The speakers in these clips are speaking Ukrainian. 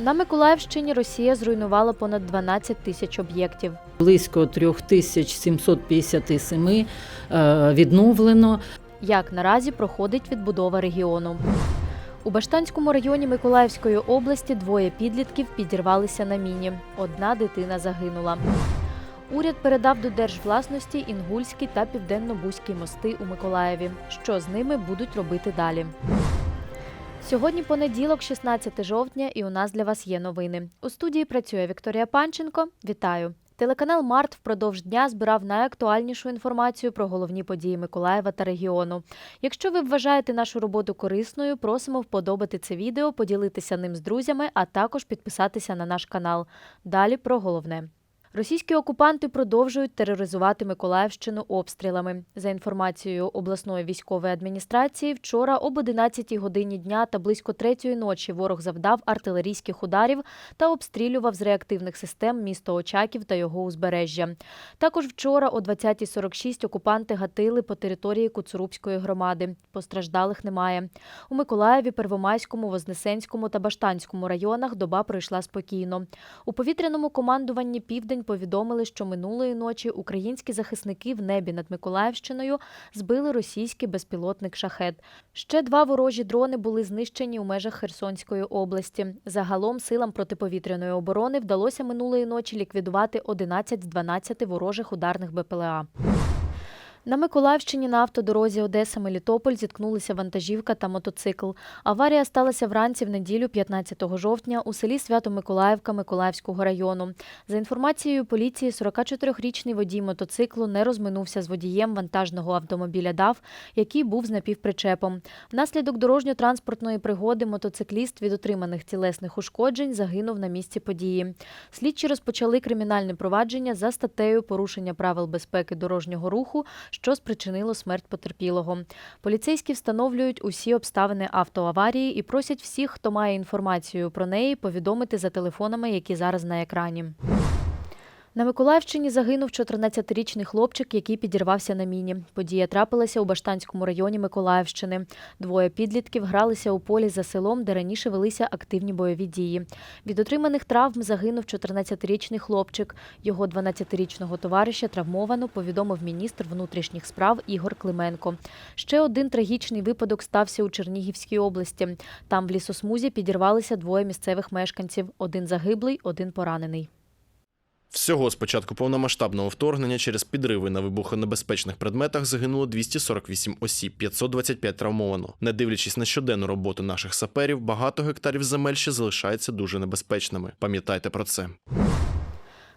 На Миколаївщині Росія зруйнувала понад 12 тисяч об'єктів. Близько 3757 е, відновлено. Як наразі проходить відбудова регіону? У Баштанському районі Миколаївської області двоє підлітків підірвалися на міні. Одна дитина загинула. Уряд передав до держвласності Інгульський та Південно-Бузький мости у Миколаєві. Що з ними будуть робити далі? Сьогодні понеділок, 16 жовтня, і у нас для вас є новини. У студії працює Вікторія Панченко. Вітаю! Телеканал Март впродовж дня збирав найактуальнішу інформацію про головні події Миколаєва та регіону. Якщо ви вважаєте нашу роботу корисною, просимо вподобати це відео, поділитися ним з друзями, а також підписатися на наш канал. Далі про головне. Російські окупанти продовжують тероризувати Миколаївщину обстрілами. За інформацією обласної військової адміністрації, вчора об 11 годині дня та близько третьої ночі ворог завдав артилерійських ударів та обстрілював з реактивних систем місто Очаків та його узбережжя. Також вчора о 20.46 окупанти гатили по території Куцурубської громади. Постраждалих немає. У Миколаєві, Первомайському, Вознесенському та Баштанському районах доба пройшла спокійно. У повітряному командуванні Південь повідомили, що минулої ночі українські захисники в небі над Миколаївщиною збили російський безпілотник шахет. Ще два ворожі дрони були знищені у межах Херсонської області. Загалом силам протиповітряної оборони вдалося минулої ночі ліквідувати 11 з 12 ворожих ударних БПЛА. На Миколаївщині на автодорозі Одеса-Мелітополь зіткнулися вантажівка та мотоцикл. Аварія сталася вранці в неділю 15 жовтня у селі Свято-Миколаївка Миколаївського району. За інформацією поліції, 44-річний водій мотоциклу не розминувся з водієм вантажного автомобіля ДАВ, який був з напівпричепом. Внаслідок дорожньо-транспортної пригоди мотоцикліст від отриманих тілесних ушкоджень загинув на місці події. Слідчі розпочали кримінальне провадження за статтею порушення правил безпеки дорожнього руху що спричинило смерть потерпілого. Поліцейські встановлюють усі обставини автоаварії і просять всіх, хто має інформацію про неї, повідомити за телефонами, які зараз на екрані. На Миколаївщині загинув 14-річний хлопчик, який підірвався на міні. Подія трапилася у Баштанському районі Миколаївщини. Двоє підлітків гралися у полі за селом, де раніше велися активні бойові дії. Від отриманих травм загинув 14-річний хлопчик. Його 12-річного товариша травмовано, повідомив міністр внутрішніх справ Ігор Клименко. Ще один трагічний випадок стався у Чернігівській області. Там в лісосмузі підірвалися двоє місцевих мешканців: один загиблий, один поранений. Всього з початку повномасштабного вторгнення через підриви на вибухонебезпечних предметах загинуло 248 осіб, 525 травмовано. Не дивлячись на щоденну роботу наших саперів, багато гектарів земель ще залишаються дуже небезпечними. Пам'ятайте про це.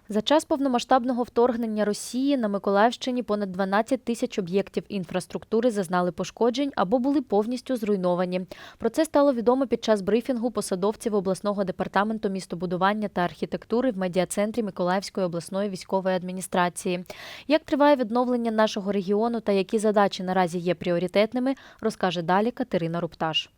За час повномасштабного вторгнення Росії на Миколаївщині понад 12 тисяч об'єктів інфраструктури зазнали пошкоджень або були повністю зруйновані. Про це стало відомо під час брифінгу посадовців обласного департаменту містобудування та архітектури в медіа-центрі Миколаївської обласної військової адміністрації. Як триває відновлення нашого регіону та які задачі наразі є пріоритетними, розкаже далі Катерина Рупташ.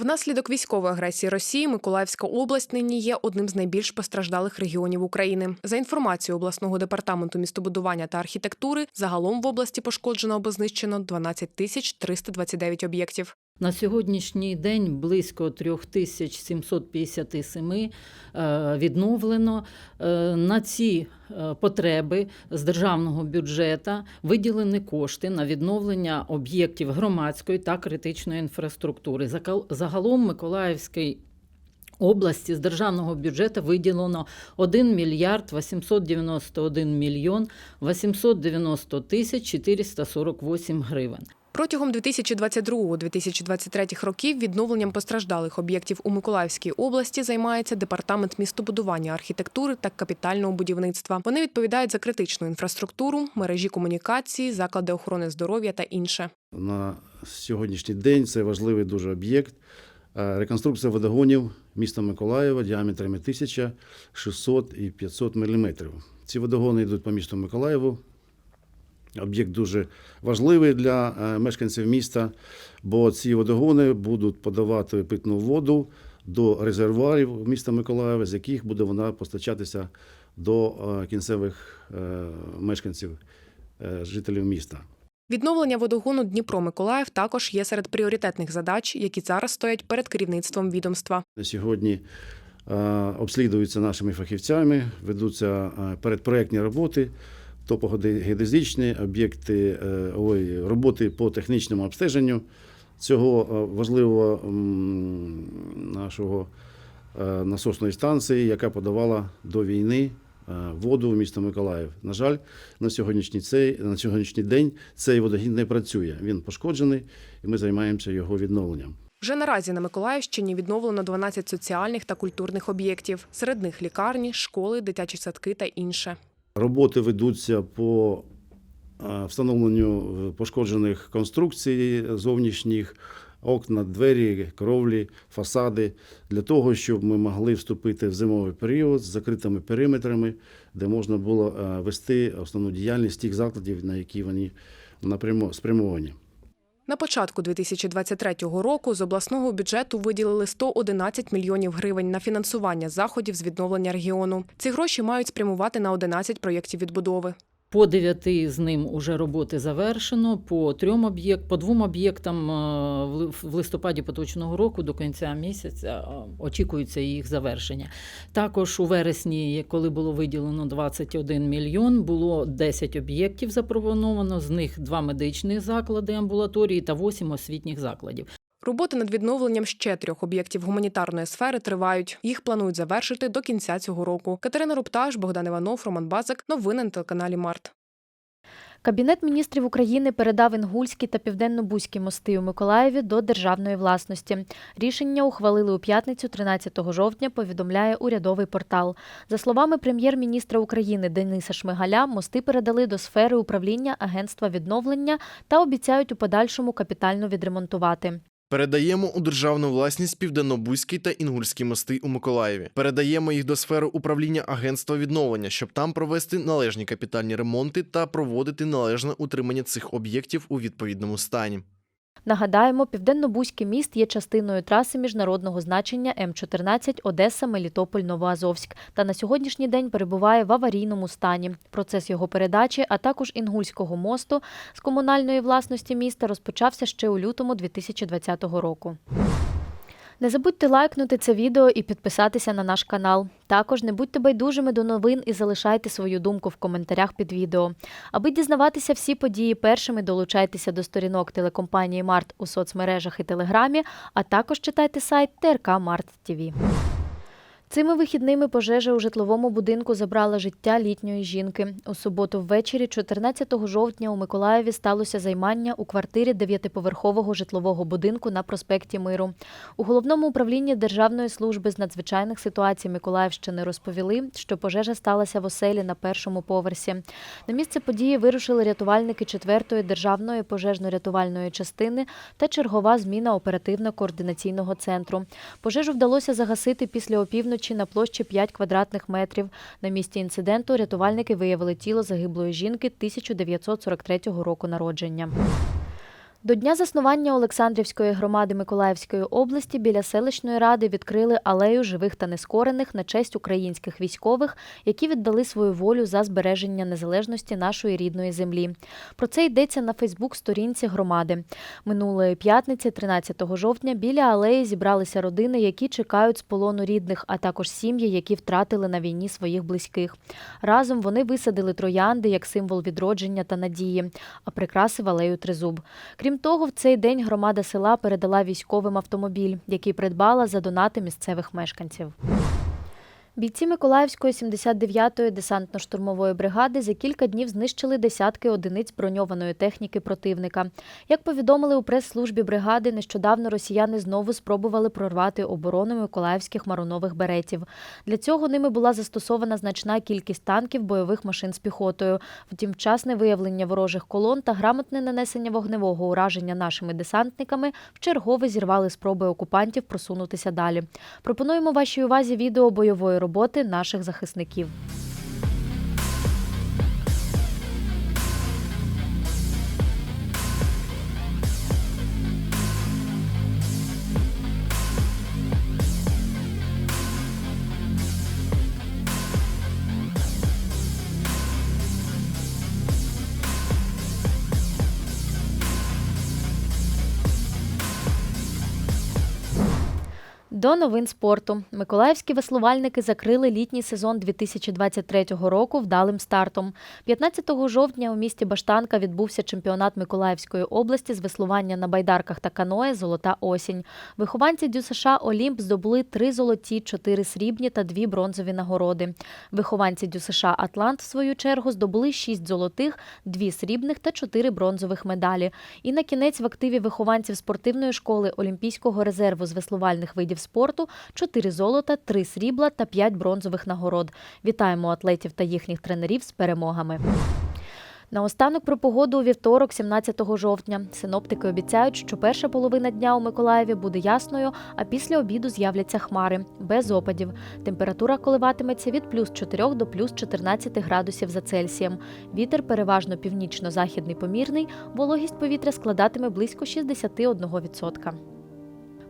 Внаслідок військової агресії Росії Миколаївська область нині є одним з найбільш постраждалих регіонів України. За інформацією обласного департаменту містобудування та архітектури, загалом в області пошкоджено або знищено 12 тисяч 329 об'єктів. На сьогоднішній день близько 3757 е, відновлено. Е, На ці е, потреби з державного бюджету виділені кошти на відновлення об'єктів громадської та критичної інфраструктури. Загалом Миколаївський області з державного бюджету виділено 1 мільярд 891 мільйон 890 тисяч 448 гривень. Протягом 2022-2023 років відновленням постраждалих об'єктів у Миколаївській області займається департамент містобудування, архітектури та капітального будівництва. Вони відповідають за критичну інфраструктуру, мережі комунікації, заклади охорони здоров'я та інше. На сьогоднішній день це важливий дуже об'єкт. Е, Реконструкція водогонів міста Миколаєва діаметрами 1000, 600 і 500 мм. Ці водогони йдуть по місту Миколаєву. Об'єкт дуже важливий для е, мешканців міста, бо ці водогони будуть подавати питну воду до резервуарів міста Миколаєва, з яких буде вона постачатися до е, кінцевих е, мешканців, жителів міста. Відновлення водогону Дніпро-Миколаїв також є серед пріоритетних задач, які зараз стоять перед керівництвом відомства. На сьогодні обслідуються нашими фахівцями, ведуться передпроектні роботи, топогеодезичні об'єкти, е, ой, роботи по технічному обстеженню цього е, важливого нашого е, насосної станції, яка подавала до війни воду в місто Миколаїв. На жаль, на сьогоднішній, цей, на сьогоднішній день цей водогін не працює. Він пошкоджений, і ми займаємося його відновленням. Вже наразі на Миколаївщині відновлено 12 соціальних та культурних об'єктів. Серед них лікарні, школи, дитячі садки та інше. Роботи ведуться по е, встановленню пошкоджених конструкцій зовнішніх, окна, двері, кровлі, фасади, для того, щоб ми могли вступити в зимовий період з закритими периметрами, де можна було е, вести основну діяльність тих закладів, на які вони напрямо спрямовані. На початку 2023 року з обласного бюджету виділили 111 мільйонів гривень на фінансування заходів з відновлення регіону. Ці гроші мають спрямувати на 11 проєктів відбудови. По дев'яти з ним уже роботи завершено. По трьом об'єкт, по двом об'єктам е, в листопаді поточного року до кінця місяця е, очікується їх завершення. Також у вересні, коли було виділено 21 мільйон, було 10 об'єктів запропоновано. З них два медичні заклади амбулаторії та 8 освітніх закладів. Роботи над відновленням ще трьох об'єктів гуманітарної сфери тривають. Їх планують завершити до кінця цього року. Катерина Рупташ, Богдан Іванов, Роман Базик. Новини на телеканалі Март. Кабінет міністрів України передав Інгульські та Південно-Бузькі мости у Миколаєві до державної власності. Рішення ухвалили у п'ятницю, 13 жовтня, повідомляє урядовий портал. За словами прем'єр-міністра України Дениса Шмигаля, мости передали до сфери управління Агентства відновлення та обіцяють у подальшому капітально відремонтувати. Передаємо у державну власність південнобузький та інгульські мости у Миколаєві. Передаємо їх до сфери управління агентства відновлення, щоб там провести належні капітальні ремонти та проводити належне утримання цих об'єктів у відповідному стані. Нагадаємо, Південно-Бузький міст є частиною траси міжнародного значення М14 Одеса, Мелітополь, Новоазовськ та на сьогоднішній день перебуває в аварійному стані. Процес його передачі, а також Інгульського мосту з комунальної власності міста розпочався ще у лютому 2020 року. Не забудьте лайкнути це відео і підписатися на наш канал. Також не будьте байдужими до новин і залишайте свою думку в коментарях під відео. Аби дізнаватися всі події першими, долучайтеся до сторінок телекомпанії Март у соцмережах і Телеграмі, а також читайте сайт ТРК Март ТВ. Цими вихідними пожежа у житловому будинку забрала життя літньої жінки. У суботу ввечері, 14 жовтня, у Миколаєві сталося займання у квартирі дев'ятиповерхового житлового будинку на проспекті Миру. У головному управлінні Державної служби з надзвичайних ситуацій Миколаївщини розповіли, що пожежа сталася в оселі на першому поверсі. На місце події вирушили рятувальники 4-ї державної пожежно-рятувальної частини та чергова зміна оперативно-координаційного центру. Пожежу вдалося загасити після опівночі на площі 5 квадратних метрів. На місці інциденту рятувальники виявили тіло загиблої жінки 1943 року народження. До дня заснування Олександрівської громади Миколаївської області біля селищної ради відкрили алею живих та нескорених на честь українських військових, які віддали свою волю за збереження незалежності нашої рідної землі. Про це йдеться на Фейсбук-сторінці громади. Минулої п'ятниці, 13 жовтня, біля алеї зібралися родини, які чекають з полону рідних, а також сім'ї, які втратили на війні своїх близьких. Разом вони висадили троянди як символ відродження та надії, а прикрасив алею тризуб. Крім того, в цей день громада села передала військовим автомобіль, який придбала за донати місцевих мешканців. Бійці Миколаївської 79-ї десантно-штурмової бригади за кілька днів знищили десятки одиниць броньованої техніки противника. Як повідомили у прес-службі бригади, нещодавно росіяни знову спробували прорвати оборону миколаївських марунових беретів. Для цього ними була застосована значна кількість танків, бойових машин з піхотою. Втім, вчасне виявлення ворожих колон та грамотне нанесення вогневого ураження нашими десантниками вчергове зірвали спроби окупантів просунутися далі. Пропонуємо вашій увазі відео бойової роботи наших захисників. До новин спорту миколаївські веслувальники закрили літній сезон 2023 року вдалим стартом. 15 жовтня у місті Баштанка відбувся чемпіонат Миколаївської області з веслування на байдарках та каное Золота осінь. Вихованці ДЮСШ Олімп здобули три золоті, чотири срібні та дві бронзові нагороди. Вихованці ДЮСШ Атлант, в свою чергу, здобули шість золотих, дві срібних та чотири бронзових медалі. І на кінець в активі вихованців спортивної школи Олімпійського резерву з веслувальних видів спорту 4 золота, 3 срібла та 5 бронзових нагород. Вітаємо атлетів та їхніх тренерів з перемогами. Наостанок про погоду у вівторок, 17 жовтня. Синоптики обіцяють, що перша половина дня у Миколаєві буде ясною, а після обіду з'являться хмари без опадів. Температура коливатиметься від плюс 4 до плюс 14 градусів за Цельсієм. Вітер переважно північно-західний помірний, вологість повітря складатиме близько 61%.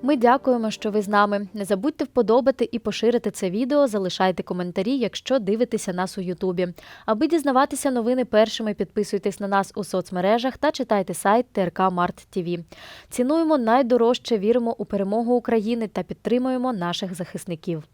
Ми дякуємо, що ви з нами. Не забудьте вподобати і поширити це відео, залишайте коментарі, якщо дивитеся нас у Ютубі. Аби дізнаватися новини першими, підписуйтесь на нас у соцмережах та читайте сайт ТРК Март ТВ. Цінуємо найдорожче, віримо у перемогу України та підтримуємо наших захисників.